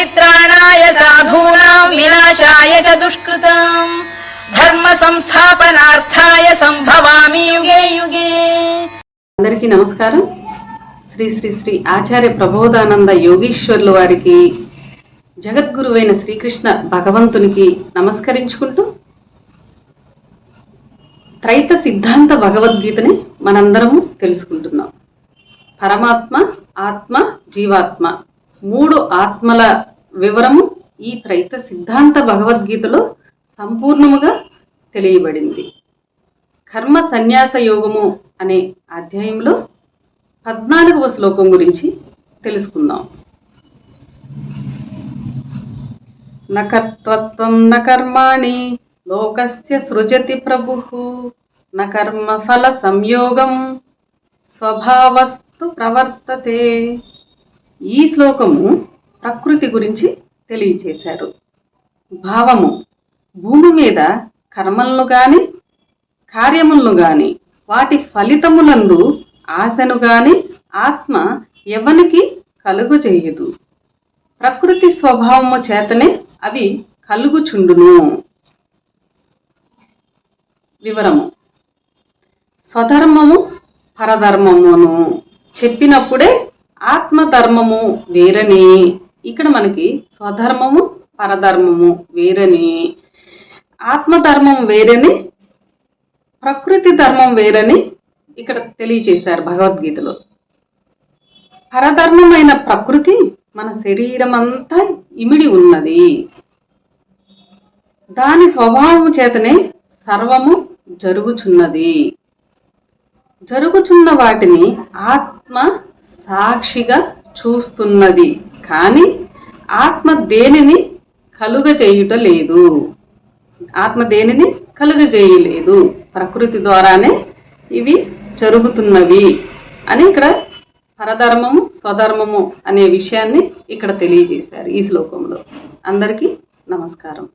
పరిత్రాణాయ సాధూనాం వినాశాయ చ దుష్కృతం ధర్మ సంస్థాపనార్థాయ సంభవామి యుగే యుగే అందరికీ నమస్కారం. శ్రీ శ్రీ శ్రీ ఆచార్య ప్రబోధానంద యోగీశ్వర్లు వారికి జగద్గురువైన శ్రీకృష్ణ భగవంతునికి నమస్కరించుకుంటూ త్రైత సిద్ధాంత భగవద్గీతని మనందరము తెలుసుకుంటున్నాం. పరమాత్మ ఆత్మ జీవాత్మ మూడు ఆత్మల వివరము ఈ త్రైత సిద్ధాంత భగవద్గీతలో సంపూర్ణముగా తెలియబడింది. కర్మ సన్యాస యోగము అనే అధ్యాయంలో పద్నాలుగవ శ్లోకం గురించి తెలుసుకుందాం. నకర్తత్వం న కర్మాణి లోకస్య సృజతి ప్రభు న కర్మ ఫల సంయోగం స్వభావస్తు ప్రవర్తతే. ఈ శ్లోకము ప్రకృతి గురించి తెలియచేశారు. భావము భూమి మీద కర్మలను గాని కార్యములను గాని వాటి ఫలితములందు ఆశను గాని ఆత్మ ఎవనికి కలుగు చేయదు ప్రకృతి స్వభావము చేతనే అవి కలుగుచుండును. వివరము. స్వధర్మము పరధర్మమును చెప్పినప్పుడే ఆత్మధర్మము వేరని. ఇక్కడ మనకి స్వధర్మము పరధర్మము వేరని ఆత్మధర్మం వేరని ప్రకృతి ధర్మం వేరని ఇక్కడ తెలియచేశారు భగవద్గీతలో. పరధర్మమైన ప్రకృతి మన శరీరం అంతా ఇమిడి ఉన్నది. దాని స్వభావం చేతనే సర్వము జరుగుచున్నది. జరుగుచున్న వాటిని ఆత్మ సాక్షిగా చూస్తున్నది. కానీ ఆత్మ దేనిని కలుగజేయుట లేదు. ఆత్మ దేనిని కలుగజేయలేదు. ప్రకృతి ద్వారానే ఇవి జరుగుతున్నవి అని ఇక్కడ పరధర్మము స్వధర్మము అనే విషయాన్ని ఇక్కడ తెలియజేశారు ఈ శ్లోకంలో. అందరికీ నమస్కారం.